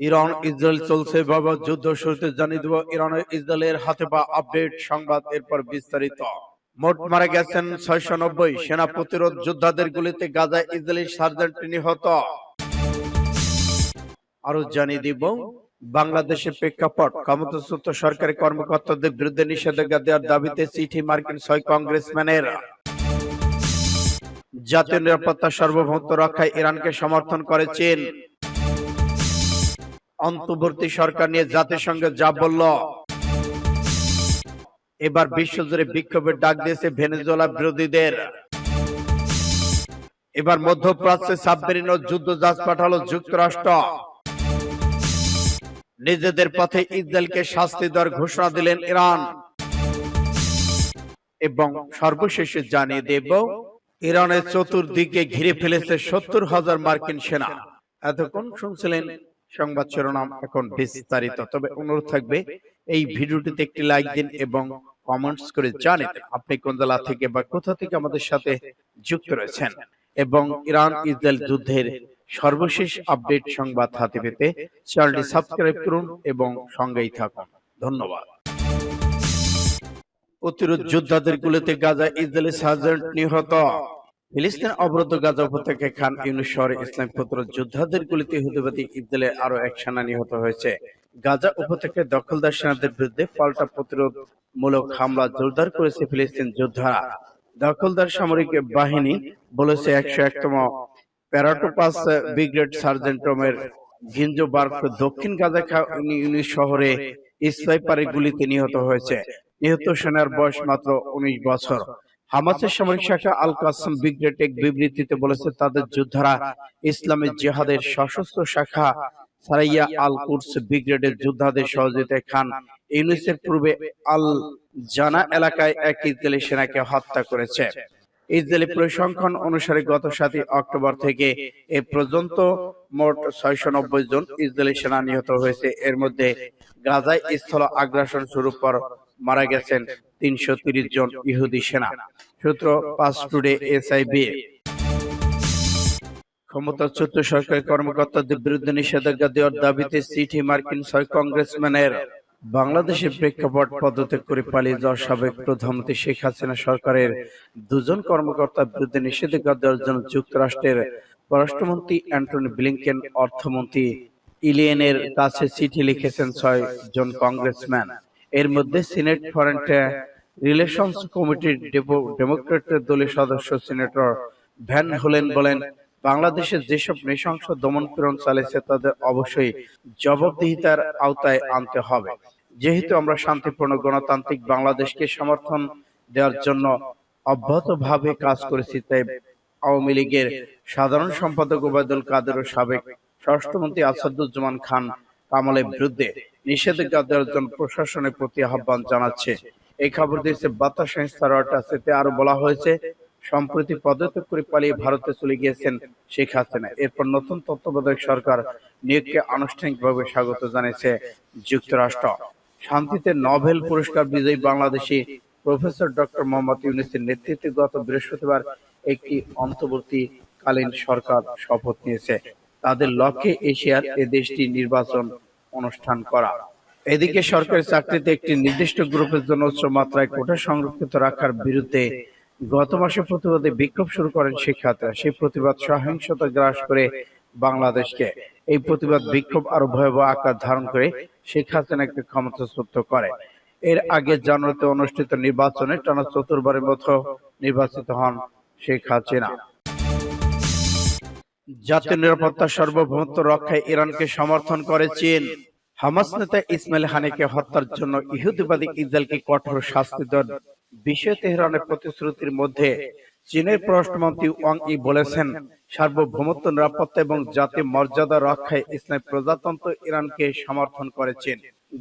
Iran Israel চলছে বাবা যুদ্ধ শুরুতে জানিয়ে দেব ইরান ইসরায়েলের হাতে বা আপডেট সংবাদ এরপর বিস্তারিত। মোট মারা গেছেন ছয়শো নব্বই সেনা প্রতিরোধ যোদ্ধাদের গুলিতে গাজা ইসরায়েলি সার্জেন্ট নিহত। আরও জানিয়ে দিব বাংলাদেশের প্রেক্ষাপট। ক্ষমতাচ্যুত সরকারি কর্মকর্তাদের বিরুদ্ধে নিষেধাজ্ঞা দেওয়ার দাবিতে চিঠি মার্কিন ছয় কংগ্রেসম্যানের। জাতীয় নিরাপত্তা সার্বভৌমত্ব রক্ষায় ইরানকে সমর্থন করে চীন অন্তর্বর্তী সরকার নিয়ে জাতিসংঘ যা বলল। এবার বিশ্বজুড়ে বিক্ষোভের ডাক দিয়েছে ভেনেজুয়েলা বিরোধীদের। এবার মধ্যপ্রাচ্যে সাবমেরিন ও যুদ্ধ জাহাজ পাঠালো যুক্তরাষ্ট্র। নিজেদের পথে ইসরায়েলকে শাস্তি দেওয়ার ঘোষণা দিলেন ইরান। এবং সর্বশেষে জানিয়ে দেব, ইরানের চতুর্দিকে ঘিরে ফেলেছে সত্তর হাজার মার্কিন সেনা। এতক্ষণ শুনছিলেন সংবাদ শিরোনাম এখন বিস্তারিত। তবে অনুরোধ থাকবে এই ভিডিওটিতে একটি লাইক দিন এবং কমেন্টস করে জানেন। আপনি কোন জেলা থেকে বা কোথা থেকে আমাদের সাথে যুক্ত রয়েছেন? এবং ইরান ইসরায়েল যুদ্ধের সর্বশেষ আপডেট সংবাদ হাতে পেতে চ্যানেলটি সাবস্ক্রাইব করুন এবং সঙ্গেই থাকুন। ধন্যবাদ। প্রতিরোধ যোদ্ধাদের গুলিতে গাজা ইসরায়েলি সার্জেন্ট নিহত। ফিলিস্তিন অবরুদ্ধ গাজা উপত্যকায় খান ইউনুস শহরে ইসলাম প্রতিরোধ যোদ্ধাদের গুলিতে হুদিবাদী ইসরায়েলের আরও এক সেনা নিহত হয়েছে। গাজা উপত্যকায় দখলদার সেনাদের বিরুদ্ধে পাল্টা প্রতিরোধ মূলক হামলা জোরদার করেছে ফিলিস্তিন যোদ্ধারা। দখলদার সামরিক বাহিনী বলেছে একশো একতম প্যারাটোপাস ব্রিগেড সার্জেন্টমের গিঞ্জবার্গ দক্ষিণ গাজা খান ইউনিস শহরে স্নাইপারের গুলিতে নিহত হয়েছে। নিহত সেনার বয়স মাত্র উনিশ বছর। হামাসের সামরিক শাখা আল কাসম ব্রিগেড এক বিবৃতিতে বলেছে তাদের যোদ্ধারা ইসলামী জেহাদের সশস্ত্র শাখা সারাইয়া আল কুরস ব্রিগেডের যোদ্ধাদের সহযোগিতায় খান। ইউনিসের পূর্বে আল জানা এলাকায় এক ইসরায়েলি সেনাকে হত্যা করেছে। ইসরায়েলি পরিসংখ্যান অনুসারে গত সাতই অক্টোবর থেকে এ পর্যন্ত মোট ছয়শো নব্বই জন ইসরায়েলি সেনা নিহত হয়েছে। এর মধ্যে গাজায় স্থল আগ্রাসন শুরু পর মারা গেছেন তিনশো জন ইহুদি সেনা। সূত্র পাঁচ টুডে এসআইবি ক্ষমতাচ্যুত সরকারি কর্মকর্তাদের বিরুদ্ধে নিষেধাজ্ঞা দেওয়ার দাবিতে চিঠি মার্কিন ছয় কংগ্রেসম্যানের বাংলাদেশের প্রেক্ষাপট পদত্যাগ করে পালিয়ে যাওয়া সাবেক প্রধানমন্ত্রী শেখ হাসিনা সরকারের দুজন কর্মকর্তার বিরুদ্ধে নিষেধাজ্ঞা দেওয়ার জন্য যুক্তরাষ্ট্রের পররাষ্ট্রমন্ত্রী অ্যান্টনি ব্লিংকেন, অর্থমন্ত্রী ইলিয়েনের কাছে চিঠি লিখেছেন ছয় জন কংগ্রেসম্যান। এর মধ্যে সিনেট ফরেন রিলেশনস কমিটির ডেমোক্রেটের দলের সদস্য সিনেটর ভ্যান হোলেন বলেন বাংলাদেশের যেসব নৃশংস দমনপীড়ন চালিয়েছে তাদের অবশ্যই জবাবদিহিতার আওতায় আনতে হবে। যেহেতু আমরা শান্তিপূর্ণ গণতান্ত্রিক বাংলাদেশকে সমর্থন দেওয়ার জন্য অব্যাহতভাবে কাজ করেছি তাই আওয়ামী লীগের সাধারণ সম্পাদক ওবায়দুল কাদের ও সাবেক স্বরাষ্ট্রমন্ত্রী আসাদুজ্জামান খান কামালের বিরুদ্ধে নিষেধাজ্ঞা দেওয়ার প্রশাসনের প্রতি আহ্বান জানাচ্ছে। এই খবর দিয়েছে বার্তা সংস্থা রয়টার্স এতে আরও বলা হয়েছে, সম্প্রতি পদত্যাগ করে পালিয়ে ভারতে চলে গিয়েছেন শেখ হাসিনা। এরপর নতুন তত্ত্বাবধায়ক সরকার নিয়োগকে আনুষ্ঠানিকভাবে স্বাগত জানিয়েছে যুক্তরাষ্ট্র। শান্তিতে নোবেল পুরস্কার বিজয়ী বাংলাদেশি প্রফেসর ডক্টর মোহাম্মদ ইউনুসের নেতৃত্বে গত বৃহস্পতিবার একটি অন্তর্বর্তীকালীন সরকার শপথ নিয়েছে। তাদের লক্ষ্যে এশিয়ার এ দেশটি নির্বাচন অনুষ্ঠান করা। এদিকে সরকারি চাকরিতে একটি নির্দিষ্ট গ্রুপের জন্য উচ্চ মাত্রায় কোটা সংরক্ষিত রাখার বিরুদ্ধে গত মাসে প্রতিবাদে বিক্ষোভ শুরু করেন শিক্ষার্থীরা সেই প্রতিবাদ সহিংসতা গ্রাস করে বাংলাদেশকে। এই প্রতিবাদ বিক্ষোভ আরও ভয়াবহ আকার ধারণ করে শেখ হাসিনাকে ক্ষমতাচ্যুত করে। এর আগে জানুয়ারিতে অনুষ্ঠিত নির্বাচনে টানা চতুর্বারের মতো নির্বাচিত হন শেখ হাসিনা। জাতীয় নিরাপত্তা, সার্বভৌমত্ব রক্ষায় ইরানকে সমর্থন করে চীন। হামাস নেতা ইসমাইল হানিকে হত্যার জন্য ইহুদিবাদী ইসরায়েলকে কঠোর শাস্তি দেওয়ার বিষয়ে তেহরানের প্রতিশ্রুতির মধ্যে চীনের পররাষ্ট্রমন্ত্রী ওয়াং ই বলেছেন, সার্বভৌমত্ব, নিরাপত্তা এবং জাতীয় মর্যাদা রক্ষায় ইসলামী প্রজাতন্ত্র ইরানকে সমর্থন করেছেন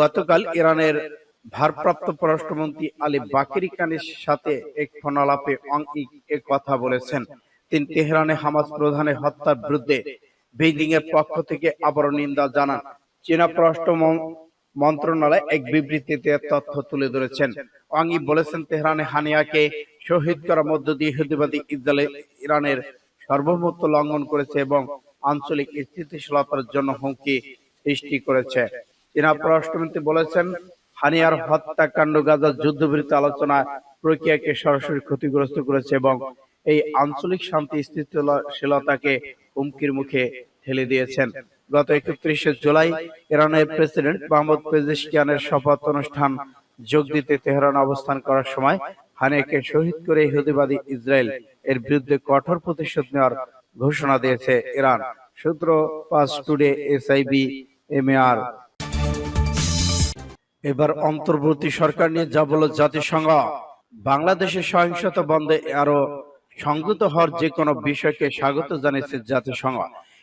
গতকাল ইরানের ভারপ্রাপ্ত পররাষ্ট্রমন্ত্রী আলী বাকিরি কানির সাথে এক ফোন আলাপে ওয়াং ই এ কথা বলেছেন। তিনি তেহরানে হামাস প্রধানের হত্যার বিরুদ্ধে বেইজিং এর পক্ষ থেকে আবারও নিন্দা জানান। চীনা পররাষ্ট্র মন্ত্রণালয় এক বিবৃতিতে তথ্য তুলে ধরেছেন। ওয়াংই বলেছেন, তেহরানে হানিয়াকে শহীদ করার মধ্য দিয়ে ইহুদিবাদী ইসরায়েল ইরানের সার্বভৌমত্ব লঙ্ঘন করেছে এবং আঞ্চলিক স্থিতিশীলতার জন্য হুমকি সৃষ্টি করেছে। চীনা পররাষ্ট্রমন্ত্রী বলেছেন, হানিয়ার হত্যাকাণ্ড গাজার যুদ্ধবিরতি আলোচনা প্রক্রিয়াকে সরাসরি ক্ষতিগ্রস্ত করেছে এবং এই আঞ্চলিক শান্তি স্থিতিশীলতাকে হুমকির মুখে ঠেলে দিয়েছেন। গত একত্রিশে জুলাই ইরানের প্রেসিডেন্ট মোহাম্মদ পেজিশকিয়ানের শপথ অনুষ্ঠান যোগ দিতে তেহরান অবস্থান করার সময় হানিয়াকে শহীদ করে ইহুদিবাদী ইসরায়েল এর বিরুদ্ধে কঠোর প্রতিশোধ নেওয়ার ঘোষণা দিয়েছে ইরান। সূত্র পাস টুডে এসআইবি এমএআর। এবার অন্তর্বর্তী সরকার নিয়ে যা বলল জাতিসংঘ। বাংলাদেশের সহিংসতা বন্ধে আরও সংযত হওয়ার যে কোনো বিষয়কে স্বাগত জানিয়েছে জাতিসংঘ।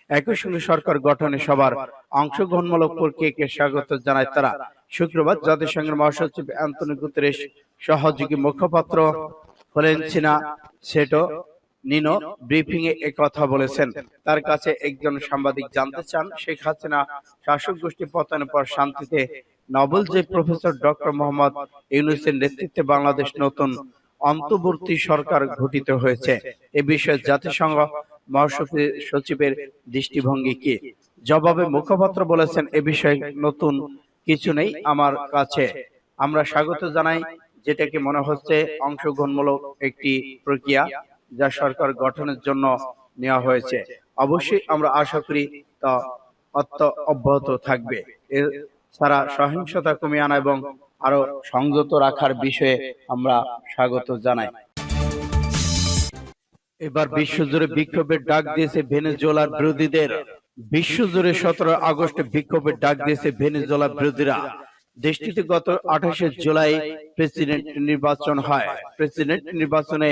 একই সঙ্গে সরকার গঠনে সবার অংশগ্রহণমূলক প্রক্রিয়াকে স্বাগত জানায় তারা। শুক্রবার জাতিসংঘের মহাসচিব অ্যান্টনি গুতেরেস সহযোগী মুখপাত্র হলেন চীনা সেটো নিনো ব্রিফিং এ কথা বলেছেন। তার কাছে একজন সাংবাদিক জানতে চান, শেখ হাসিনা শাসক গোষ্ঠী পতনের পর শান্তিতে নোবেল যে প্রফেসর ডক্টর মোহাম্মদ ইউনুসের নেতৃত্বে বাংলাদেশ নতুন অন্তর্বর্তী সরকার গঠিত হয়েছে। এ বিষয়ে জাতিসংঘ মহাসচিব- সচিবের দৃষ্টিভঙ্গি কি? জবাবে মুখপাত্র বলেছেন, এ বিষয়ে নতুন কিছু নেই আমার কাছে। আমরা স্বাগত জানাই যেটাকে মনে হচ্ছে অংশগ্রহণমূলক একটি প্রক্রিয়া যা সরকার গঠনের জন্য নেওয়া হয়েছে। অবশ্যই আমরা আশা করি তা অত্য অব্যাহত থাকবে। এছাড়া সহিংসতা কমিয়ে আনা এবং আরও সংযত রাখার বিষয়ে আমরা স্বাগত জানাই। এবার বিশ্বজুড়ে বিক্ষোভের ডাক দিয়েছে ভেনেজুয়েলার বিরোধীদের। বিশ্বজুড়ে সতেরো আগস্টে বিক্ষোভের ডাক দিয়েছে ভেনেজুয়েলার বিরোধীরা। দেশটিতে গত আঠাশে জুলাই প্রেসিডেন্ট নির্বাচন হয়। প্রেসিডেন্ট নির্বাচনে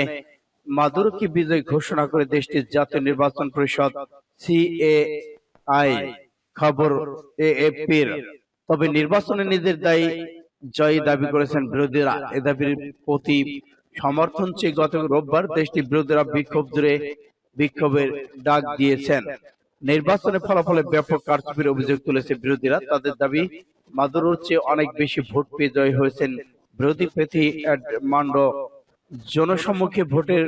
মাদুরোকে বিজয় ঘোষণা করে দেশটির জাতীয় নির্বাচন পরিষদ সিএআই খবর এএফপির। তবে নির্বাচনে নিজের দায়ী জয়ী দাবি করেছেন বিরোধীরা। এ দাবির প্রতি সমর্থন চেয়ে গত রোববার দেশটির বিরোধীরা বিক্ষোভ জুড়ে বিক্ষোভের ডাক দিয়েছেন। নির্বাচনের ফলাফলে ব্যাপক কারচুপির অভিযোগ তুলেছে বিরোধীরা। তাদের দাবি মাদুরোর চেয়ে অনেক বেশি ভোট পেয়ে জয় হয়েছেন বিরোধী প্রার্থী মান্ড। জনসম্মুখে ভোটের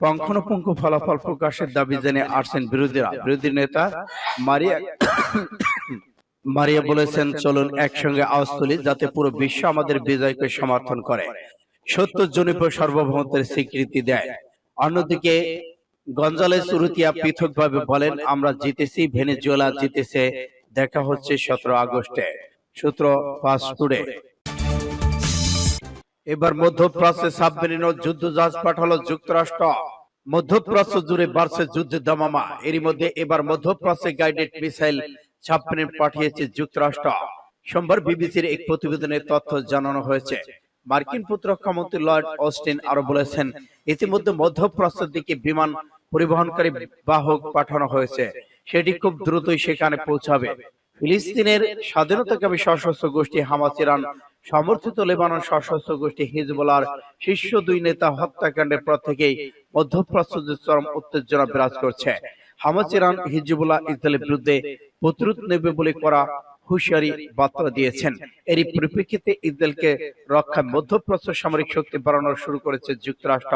পঙ্খানুপুঙ্খ ফলাফল প্রকাশের দাবি জেনে আসছেন বিরোধীরা। বিরোধী নেতা মারিয়া মারিয়া বলেছেন চলুন একসঙ্গে আওয়াজ তুলি যাতে পুরো বিশ্ব আমাদের বিজয়কে সমর্থন করে। সত্য জনিত সার্বভৌমত্বের স্বীকৃতি দেয়। অন্যদিকে গঞ্জালেস উরুতিয়া পৃথকভাবে বলেন আমরা জিতেছি ভেনেজুয়েলা জিতেছে দেখা হচ্ছে সতেরো আগস্টে। সূত্র ফাস্ট টুডে এবার মধ্যপ্রাচ্যে সাবমেরিন ও যুদ্ধ জাহাজ পাঠালো যুক্তরাষ্ট্র। মধ্যপ্রাচ্য জুড়ে বাড়ছে যুদ্ধের দামামা। এরই মধ্যে এবার মধ্যপ্রাচ্যে গাইডেড মিসাইল সাবমেরিন পাঠিয়েছে যুক্তরাষ্ট্র। সোমবার বিবিসির এক প্রতিবেদনে তথ্য জানানো হয়েছে। মার্কিন প্রতিরক্ষা মন্ত্রী লর্ড অস্টিন আরও বলেছেন ইতিমধ্যে মধ্যপ্রাচ্যের দিকে বিমান পরিবহনকারী বাহক পাঠানো হয়েছে। সেটি খুব দ্রুতই সেখানে পৌঁছাবে। ফিলিস্তিনের স্বাধীনতাকামী সশস্ত্র গোষ্ঠী হামাস ইরান সমর্থিত লেবানন সশস্ত্র গোষ্ঠী হিজবুলার শীর্ষ দুই নেতা হত্যাকাণ্ডের পর থেকেই মধ্যপ্রাচ্যে চরম উত্তেজনা বিরাজ করছে। হামাস ইরান হিজবুল্লাহ ইসরায়েলের বিরুদ্ধে প্রতিরোধ নেবে বলে করা হুঁশিয়ারি বার্তা দিয়েছেন। এরই পরিপ্রেক্ষিতে ইসরায়েলকে রক্ষা মধ্যপ্রাচ্য সামরিক শক্তি বাড়ানো শুরু করেছে যুক্তরাষ্ট্র।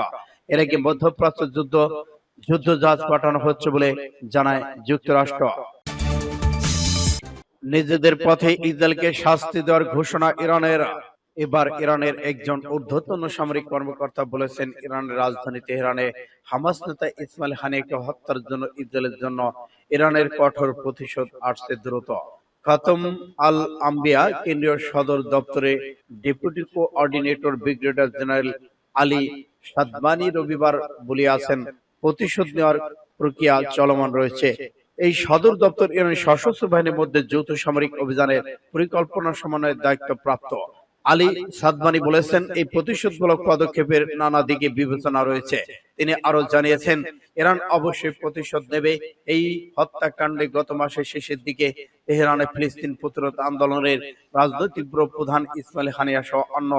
এর আগে মধ্যপ্রাচ্য যুদ্ধ যুদ্ধ জাহাজ পাঠানো হচ্ছে বলে জানায় যুক্তরাষ্ট্র। নিজেদের পথে ইসরায়েলকে শাস্তি দেওয়ার ঘোষণা ইরানের। এবার ইরানের একজন ঊর্ধ্বতন সামরিক কর্মকর্তা বলেছেন ইরানের রাজধানী তেহরানে হামাস নেতা ইসমাইল হানিয়াকে হত্যার জন্য ইসরায়েলের জন্য ইরানের কঠোর প্রতিশোধ আসছে দ্রুত। খতম আল আম্বিয়া কেন্দ্রীয় সদর দপ্তরে deputy coordinator brigadier general Ali Shadmani রবিবার বলিয়াছেন প্রতিশোধ নেওয়ার প্রক্রিয়া চলমান রয়েছে। এই সদর দপ্তর ইরানের সশস্ত্র বাহিনীর মধ্যে যৌথ সামরিক অভিযানের পরিকল্পনা সমন্বয়ের দায়িত্ব প্রাপ্ত আলী সাদমানি বলেছেন এই প্রতিশোধমূলক পদক্ষেপের নানা দিকে বিবেচনা রয়েছে। তিনি আরও জানিয়েছেন ইরান অবশ্যই প্রতিশোধ নেবে। এই হত্যাকাণ্ডে গত মাসের শেষের দিকে তেহরানে ফিলিস্তিন প্রতিরোধ আন্দোলনের রাজনৈতিক প্রধান ইসমাইল হানিয়া সহ অন্য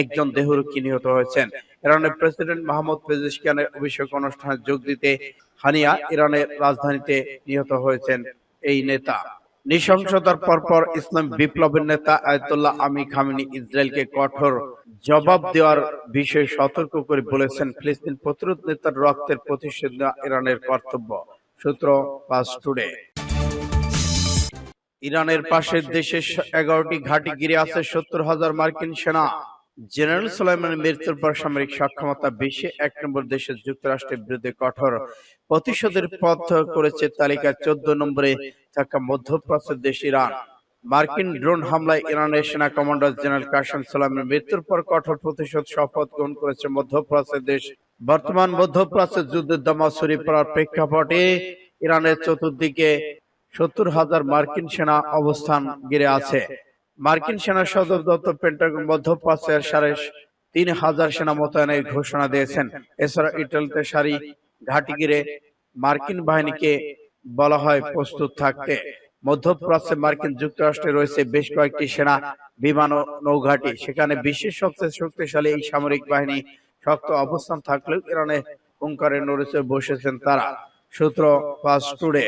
একজন দেহরক্ষী নিহত হয়েছেন। ইরানের প্রেসিডেন্ট মাহমুদ পেজিশকিয়ানের অভিষেক অনুষ্ঠানে যোগ দিতে হানিয়া ইরানের রাজধানীতে নিহত হয়েছেন এই নেতা। নৃশংসতার পরপর ইসলাম বিপ্লবের নেতা আয়তুল্লাহ আমি খামিনি ইসরায়েলকে কঠোর জবাব দেওয়ার বিষয়ে সতর্ক করে বলেছেন ফিলিস্তিন প্রতিরোধ নেতার রক্তের প্রতিশোধ নেওয়া ইরানের কর্তব্য। সূত্র পাস টুডে। ইরানের পাশের দেশে এগারোটি ঘাঁটি ঘিরে আছে সত্তর হাজার মার্কিন সেনা। জেনারেল সোলাইমানের মৃত্যুর পর সামরিক সক্ষমতা বেশি এক নম্বর দেশের যুক্তরাষ্ট্রের বিরুদ্ধে কঠোর প্রতিশোধের পথ করেছে তালিকায় চোদ্দ নম্বরে থাকা মধ্যপ্রাচ্যের দেশ ইরান। মার্কিন ড্রোন হামলায় ইরানের সেনা কমান্ডার জেনারেল কাসেম সালামের মৃত্যুর পর কঠোর প্রতিশোধ শপথ গ্রহণ করেছে মধ্যপ্রাচ্যের দেশ। বর্তমান মধ্যপ্রাচ্যের যুদ্ধের দমা ছড়িয়ে পড়ার প্রেক্ষাপটে ইরানের চতুর্দিকে সত্তর হাজার মার্কিন সেনা অবস্থান ঘিরে আছে। মার্কিন সেনা সদর দপ্তর পেন্টাগন মধ্যপ্রাচ্যের সাড়ে তিন হাজার সেনা মোতায়েনের ঘোষণা দিয়েছেন। এছাড়া ইটালিতে সারি ঘাটি ঘিরে মার্কিন বাহিনীকে বলা হয় প্রস্তুত থাকতে। মধ্যপ্রাচ্যে মার্কিন যুক্তরাষ্ট্রে রয়েছে বেশ কয়েকটি সেনা বিমান ও নৌঘাটি। সেখানে বিশ্বের সবচেয়ে শক্তিশালী এই সামরিক বাহিনী শক্ত অবস্থান থাকলেও ইরানে হুঙ্কারে নড়েছে বসেছেন তারা। সূত্র ফাস্ট টুডে।